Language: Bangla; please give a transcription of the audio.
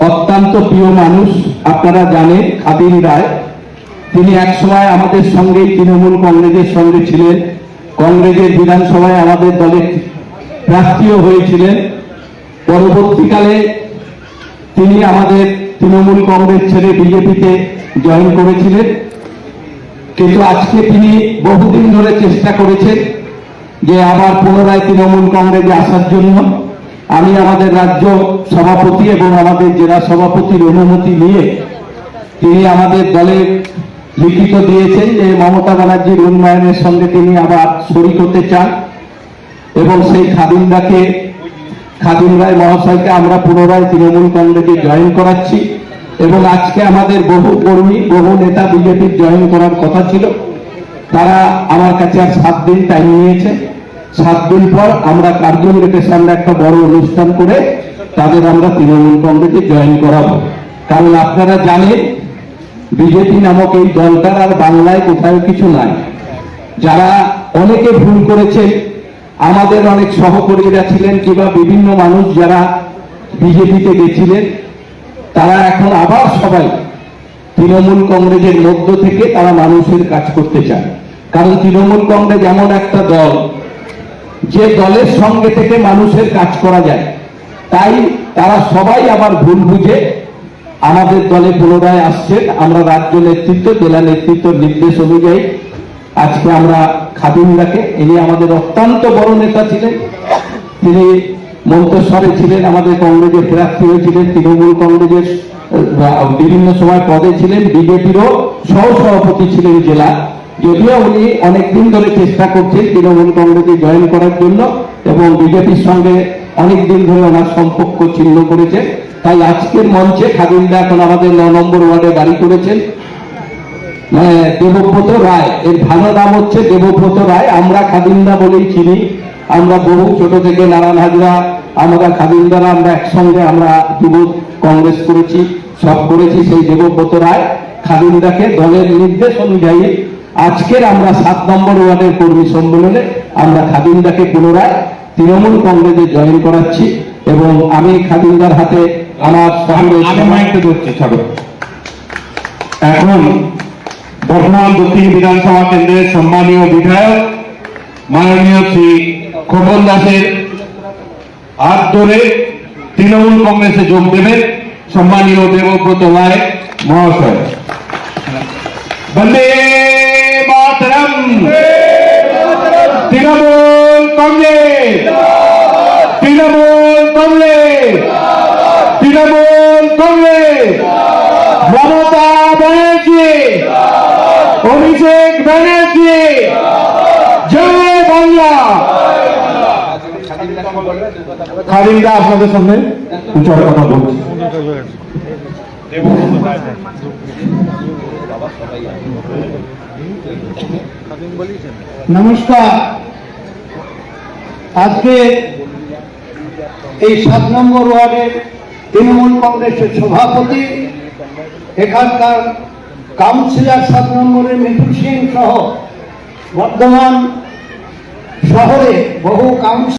অত্যন্ত প্রিয় মানুষ, আপনারা জানেন খাদির রায়। তিনি এক সময় আমাদের সঙ্গে তৃণমূল কংগ্রেসের সঙ্গে ছিলেন। কংগ্রেসের বিধানসভায় আমাদের দলের প্রার্থীও হয়েছিলেন। পরবর্তীকালে তিনি আমাদের তৃণমূল কংগ্রেস ছেড়ে বিজেপিতে জয়েন করেছিলেন। কিন্তু আজকে তিনি বহুদিন ধরে চেষ্টা করেছেন যে আবার পুনরায় তৃণমূল কংগ্রেসে আসার জন্য। আমি আমাদের রাজ্য সভাপতি এবং আমাদের জেলা সভাপতির অনুমতি নিয়ে তিনি আমাদের দলে লিখিত দিয়েছেন যে মমতা ব্যানার্জির উন্নয়নের সঙ্গে তিনি আবার শরিক হতে চান এবং সেই খাদিমদাকে, খাদিম রায় মহাশয়কে আমরা পুনরায় তৃণমূল কংগ্রেসে জয়েন করাচ্ছি এবং আজকে আমাদের বহু কর্মী, বহু নেতা বিজেপির জয়েন করার কথা ছিল। তারা আমার কাছে আর সাত দিন টাইম নিয়েছে। সাত দিন পর আমরা কার্জন গেটের সামনে একটা বড় অনুষ্ঠান করে তাদের আমরা তৃণমূল কংগ্রেসে জয়েন করাবো। কারণ আপনারা জানেন, বিজেপি নামক এই দলটার আর বাংলায় কোথাও কিছু নাই। যারা অনেকে ভুল করেছে, আমাদের অনেক সহকর্মীরা ছিলেন কিংবা বিভিন্ন মানুষ যারা বিজেপিতে গেছিলেন, তারা এখন আবার সবাই তৃণমূল কংগ্রেসের মধ্য থেকে তারা মানুষের কাজ করতে চায়। কারণ তৃণমূল কংগ্রেস এমন একটা দল যে দলের সঙ্গে থেকে মানুষের কাজ করা যায়, তাই তারা সবাই আবার ভুল বুঝে আমাদের দলে পুনরায় আসছেন। আমরা রাজ্য নেতৃত্ব, জেলা নেতৃত্ব নির্দেশ অনুযায়ী আজকে আমরা খাদিমদাকে ইনি আমাদের অত্যন্ত বড় নেতা ছিলেন। তিনি মন্তেশ্বরে ছিলেন, আমাদের কংগ্রেসের প্রার্থী হয়েছিলেন, তৃণমূল কংগ্রেসের বিভিন্ন সময় পদে ছিলেন, বিজেপিরও সহ সভাপতি ছিলেন জেলা। যদিও উনি অনেকদিন ধরে চেষ্টা করছেন তৃণমূল কংগ্রেসে জয়েন করার জন্য এবং বিজেপির সঙ্গে অনেক দিন ধরে ওনার সম্পর্ক ছিন্ন করেছে তাই আজকের মঞ্চে খাদিমদা এখন আমাদের ন নম্বর ওয়ার্ডে বাড়ি করেছেন। দেবব্রত রায়। এর ভালো নাম হচ্ছে দেবব্রত রায়। আমরা খাদিমদা বলেই চিনি। আমরা বহু ছোট থেকে নারায়ণ হাজরা আমরা খাদিমদারা, আমরা একসঙ্গে আমরা যুব কংগ্রেস করেছি, সব করেছি সেই দেবব্রত রায়। খাদিমদাকে দলের নির্দেশ অনুযায়ী আজকের আমরা সাত নম্বর ওয়ার্ডের কর্মী সম্মেলনে আমরা খাদিমদাকে পুনরায় তৃণমূল কংগ্রেসে জয়েন করাচ্ছি এবং আমি খাদিমদার হাতে আমার এখন বর্ধমান দক্ষিণ বিধানসভা কেন্দ্রের সম্মানীয় বিধায়ক মাননীয় শ্রী খোকন দাসের হাত ধরে তৃণমূল কংগ্রেসে যোগ দেবেন সম্মানীয় দেবব্রত রায় মহাশয়। বন্দে মাতরম। তৃণমূল কংগ্রেস। তৃণমূল কংগ্রেস। তৃণমূল কংগ্রেস। মমতা ব্যানার্জি। অভিষেক ব্যানার্জি। জয় বাংলা। খালিন্দা আপনাদের সামনে উচ্চার কথা বলছি। নমস্কার। আজকে এই সাত নম্বর ওয়ার্ডের তৃণমূল কংগ্রেসের সভাপতি, এখানকার কাউন্সিলর সাত নম্বরের মিঠুন সিং সহ বর্ধমান শহরে বহু কাউন্সিলর